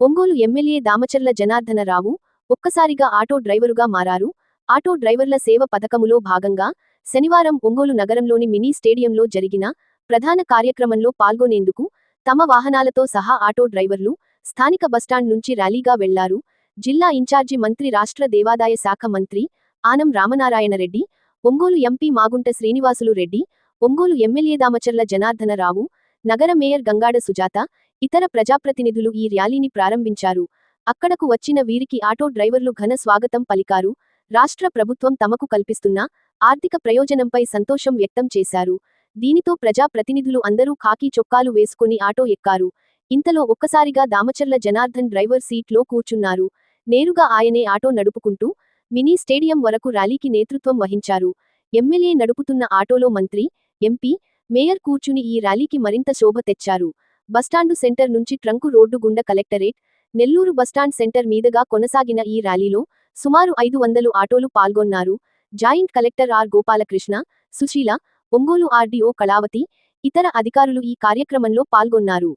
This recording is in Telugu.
ఒంగోలు ఎమ్మెల్యే దామచర్ల జనార్దనరావు ఒక్కసారిగా ఆటో డ్రైవరుగా మారారు. ఆటో డ్రైవర్ల సేవ పథకములో భాగంగా శనివారం ఒంగోలు నగరంలోని మినీ స్టేడియంలో జరిగిన ప్రధాన కార్యక్రమంలో పాల్గొనేందుకు తమ వాహనాలతో సహా ఆటో డ్రైవర్లు స్థానిక బస్టాండ్ నుంచి ర్యాలీగా వెళ్ళారు. జిల్లా ఇన్ఛార్జి మంత్రి రాష్ట్ర దేవాదాయ శాఖ మంత్రి ఆనం రామనారాయణరెడ్డి ఒంగోలు ఎంపీ మాగుంట శ్రీనివాసులు రెడ్డి ఒంగోలు ఎమ్మెల్యే దామచర్ల జనార్దనరావు నగర మేయర్ గంగాడ సుజాత ఇతర ప్రజాప్రతినిధులు ఈ ర్యాలీని ప్రారంభించారు. అక్కడకు వచ్చిన వీరికి ఆటో డ్రైవర్లు ఘన స్వాగతం పలికారు. రాష్ట్ర ప్రభుత్వం తమకు కల్పిస్తున్న ఆర్థిక ప్రయోజనంపై సంతోషం వ్యక్తం చేశారు. దీనితో ప్రజా ప్రతినిధులు అందరూ ఖాకీ చొక్కాలు వేసుకుని ఆటో ఎక్కారు. ఇంతలో ఒక్కసారిగా దామచర్ల జనార్దన్ డ్రైవర్ సీట్లో కూర్చున్నారు. నేరుగా ఆయనే ఆటో నడుపుకుంటూ మినీ స్టేడియం వరకు ర్యాలీకి నేతృత్వం వహించారు. ఎమ్మెల్యే నడుపుతున్న ఆటోలో మంత్రి ఎంపీ మేయర్ కూర్చుని ఈ ర్యాలీకి మరింత శోభ తెచ్చారు. బస్టాండు సెంటర్ నుంచి ట్రంకు రోడ్డు గుండా collectorate Nellore bus stand centre మీదుగా కొనసాగిన ఈ ర్యాలీలో సుమారు ఐదు వందలు ఆటోలు పాల్గొన్నారు. Joint collector R Gopalakrishna Sushila Ongole RDO Kalavathi ఇతర అధికారులు ఈ కార్యక్రమంలో పాల్గొన్నారు.